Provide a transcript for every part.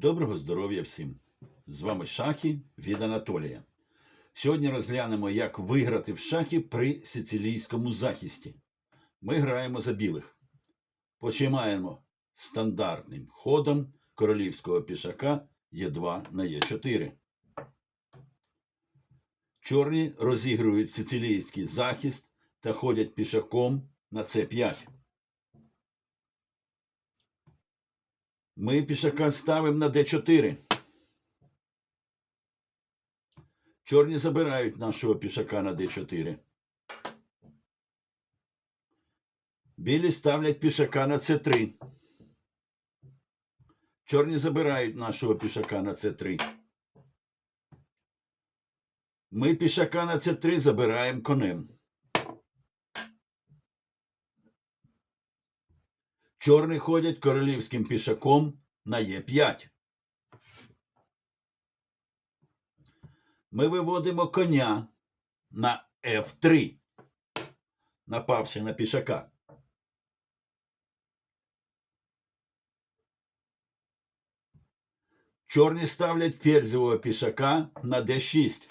Доброго здоров'я всім! З вами шахи від Анатолія. Сьогодні розглянемо, як виграти в шахи при сицилійському захисті. Ми граємо за білих. Починаємо стандартним ходом королівського пішака Е2 на Е4. Чорні розігрують сицилійський захист та ходять пішаком на С5. Ми пішака ставимо на d4. Чорні забирають нашого пішака на d4. Білі ставлять пішака на c3. Чорні забирають нашого пішака на c3. Ми пішака на c3 забираємо конем. Чорні ходять королівським пішаком на Е5. Ми виводимо коня на F3, напавши на пішака. Чорні ставлять ферзевого пішака на D6.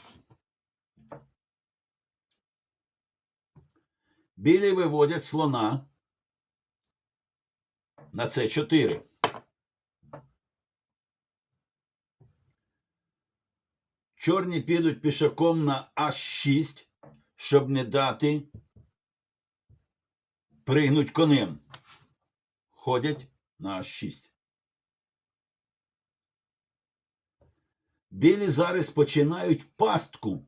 Білі виводять слона на С4. Чорні підуть пішаком на H6, щоб не дати пригнуть конем. Ходять на H6. Білі зараз починають пастку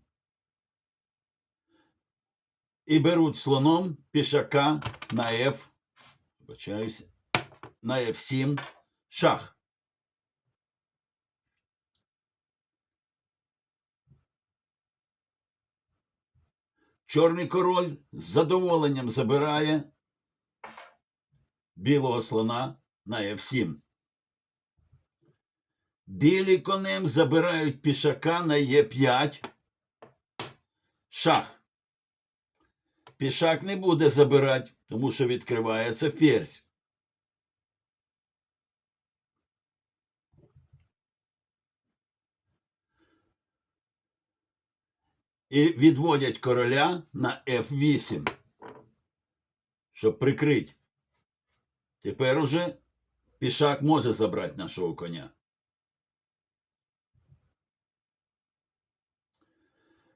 і беруть слоном пішака на F. Вибачаюся на F7 шах. Чорний король з задоволенням забирає білого слона на F7. Білі конем забирають пішака на Е5. Шах. Пішак не буде забирати, тому що відкривається ферзь. І відводять короля на F8, щоб прикрити. Тепер уже пішак може забрати нашого коня.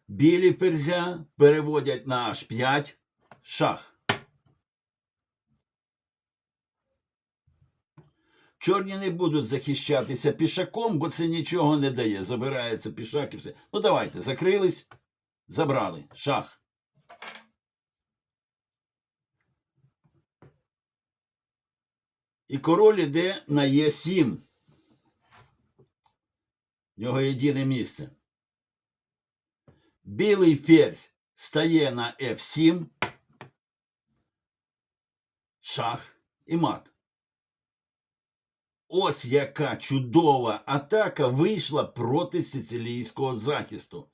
Білі ферзя переводять на H5 шах. Чорні не будуть захищатися пішаком, бо це нічого не дає. Забирається пішак і все. Ну давайте, закрились. Забрали. Шах. І король іде на Е7. В нього єдине місце. Білий ферзь стає на F7. Шах і мат. Ось яка чудова атака вийшла проти сицилійського захисту.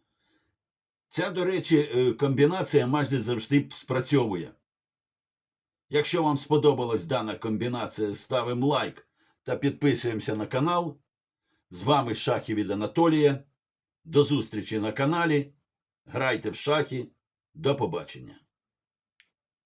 Ця, до речі, е, комбінація майже завжди спрацьовує. Якщо вам сподобалась дана комбінація, ставимо лайк та підписуємося на канал. З вами Шахи від Анатолія. До зустрічі на каналі. Грайте в шахи. До побачення.